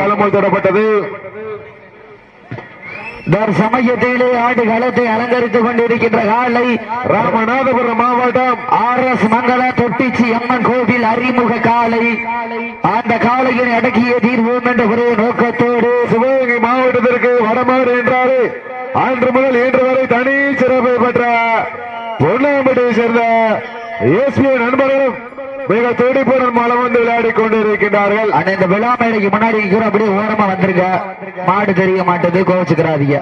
களமுள் தொடப்பட்டது. சமயத்திலே ஆண்டு களத்தை அலங்கரித்துக் கொண்டிருக்கின்ற காலை ராமநாதபுரம் மாவட்டம் ஆர் எஸ் மங்கள தொட்டிச்சி அம்மன் கோவில் அறிமுக காலை. அந்த காலையின் அடக்கிய தீர்வோம் என்ற ஒரே நோக்கத்தோடு சிவகங்கை மாவட்டத்திற்கு வடமாறு என்றாரு அன்று முதல் இன்று வரை தனி சிறப்பு பெற்ற பொன்னாம்பட்டியை சேர்ந்த எஸ்பி நண்பர்களும் மிக துடிப்புடன் மலம் வந்து விளையாடி கொண்டிருக்கின்றார்கள். ஆனா இந்த விழா மேடைக்கு முன்னாடி அப்படியே ஓரமா வந்துருங்க மாடு தெரிய மாட்டது கோவிச்சுக்கிறாதீங்க.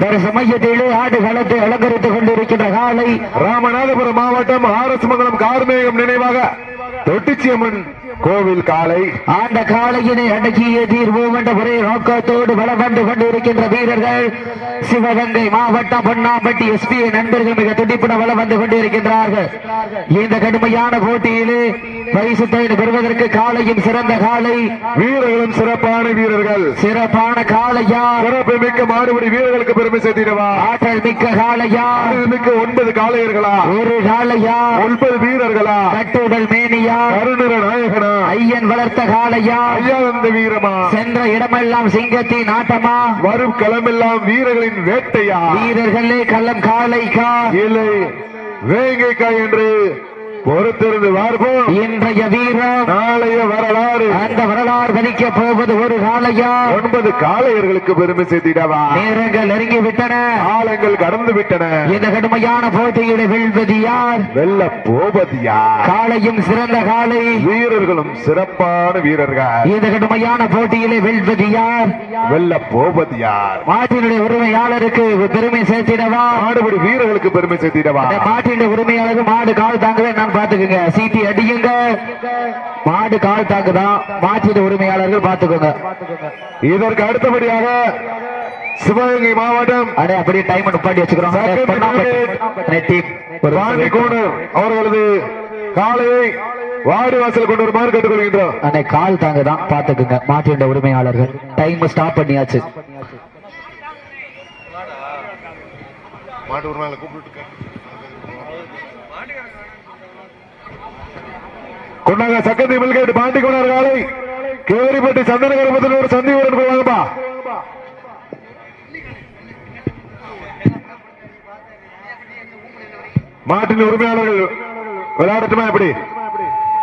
வேற சமயத்திலே ஆடு களத்தை அலங்கரித்துக் கொண்டிருக்கின்ற காலை ராமநாதபுரம் மாவட்டம் ஆர் எஸ் மங்கலம் கார்மேகம் நினைவாக தொட்டிச்சியம்மன் கோவில் காலை அந்த காலையினை அடக்கிய தீர்வோம் என்ற ஒரே நோக்கத்தோடு வலம் வந்து கொண்டிருக்கின்ற வீரர்கள் சிவகங்கை மாவட்டம் பொன்னாம்பட்டி எஸ்பி நண்பர்கள் மிக துடிப்புடன் வலம் வந்து கொண்டிருக்கின்றார்கள். இந்த கடுமையான போட்டியிலே பரிசு தொகை பெறுவதற்கு காலையும் சிறந்த காலை வீரர்களும் சிறப்பான வீரர்கள். சிறப்பான காளையா? சிறப்பு மிக்க மாடுபடி வீரர்களுக்கு பெருமை சேர்த்திடவா? ஆற்றல் மிக்க காளையா? மிக்க ஒன்பது காளையர்களா? ஒரு காளையா? ஒன்பது வீரர்களா? கட்டுடல் மேனியா? கருநிற நாயகனா? ஐயன் வளர்த்த காளையா? ஐயானந்த வீரமா? சென்ற இடமெல்லாம் சிங்கத்தின் ஆட்டமா? வரும் களமெல்லாம் வீரர்களின் வேட்டையா? வீரர்களே கள்ளம் காளைக்கா? இல்லை வேங்கைக்கா என்று பொறுத்திருந்து பார்ப்போம். இன்றைய வீரம் நாளைய வரலாறு. அந்த வரலாறு கணிக்க போவது ஒரு காளையா ஒன்பது காளையர்களுக்கு பெருமை சேர்த்திடவா? நேரங்கள் நெருங்கி விட்டன காலங்கள் கடந்து விட்டன இந்த கடுமையான போட்டியில வெல்வது யார்? வெல்ல போவதியா காளையும் சிறந்த காளை. வீரர்களும் சிறப்பான வீரர்கள். இந்த கடுமையான போட்டியிலே வெல்வது யார்? வெல்ல போவது யார்? மாட்டினுடைய உரிமையாளருக்கு பெருமை சேர்த்திடவா? மாடுபடி வீரர்களுக்கு பெருமை சேர்த்திடவா? மாட்டினுடைய உரிமையாளருக்கு மாடு கால் தாங்கவே நான் பாத்துக்கோங்க சீட்டி அடியுங்க. மாடு கால் தாங்குதான் மாட்டினுடைய உரிமையாளர்கள் பாத்துக்கோங்க இதற்கு அடுத்தபடியாக சிவகங்கை மாவட்டம் அடே அப்படியே டைம் நிப்பாட்டி வச்சுக்கிறோம். அவர்களது காலையை வாடி வாசல் கொண்டு வருமாறு கேட்டுக்கொள்கின்றோம் அண்ணே கால் தாங்க தான் பாத்துக்குங்க மாட்டினுடைய உரிமையாளர்கள். டைம் ஸ்டாப் பண்ணியாச்சு. மாட்டு உரிமையாளர் கூப்பிட்டு கொண்டாங்க சக்கந்தி மில்கேட் பாண்டி கோணர் காலை. கேரிப்பட்டி சந்தன கருப்பத்தில் ஒரு சந்தி வீரன் போவாங்கப்பா மாட்டின் உரிமையாளர்கள் விளையாடட்டுமா எப்படி?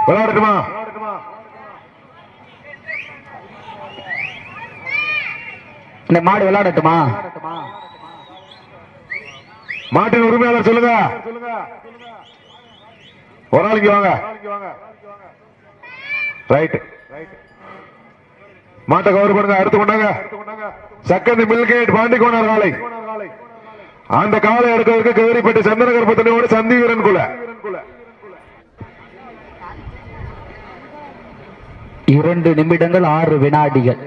விளையாடட்டுமா? இந்த மாடு விளையாடட்டுமா? மாட்டின் உரிமையாளர் சொல்லுங்க. ஒரு நாளைக்கு வாங்க. ரைட் மாட்டை கவர் பண்ணுங்க அடுத்து கொண்டாங்க. சக்கந்தி மில்கேட் பாண்டி கோணர் காலை. அந்த காலை எடுக்கிறதுக்கு கௌரிப்பட்டு சந்தன கருப்பத்தனையோட சந்தி வீரன் குல இரண்டு நிமிடங்கள் ஆறு வினாடிகள்.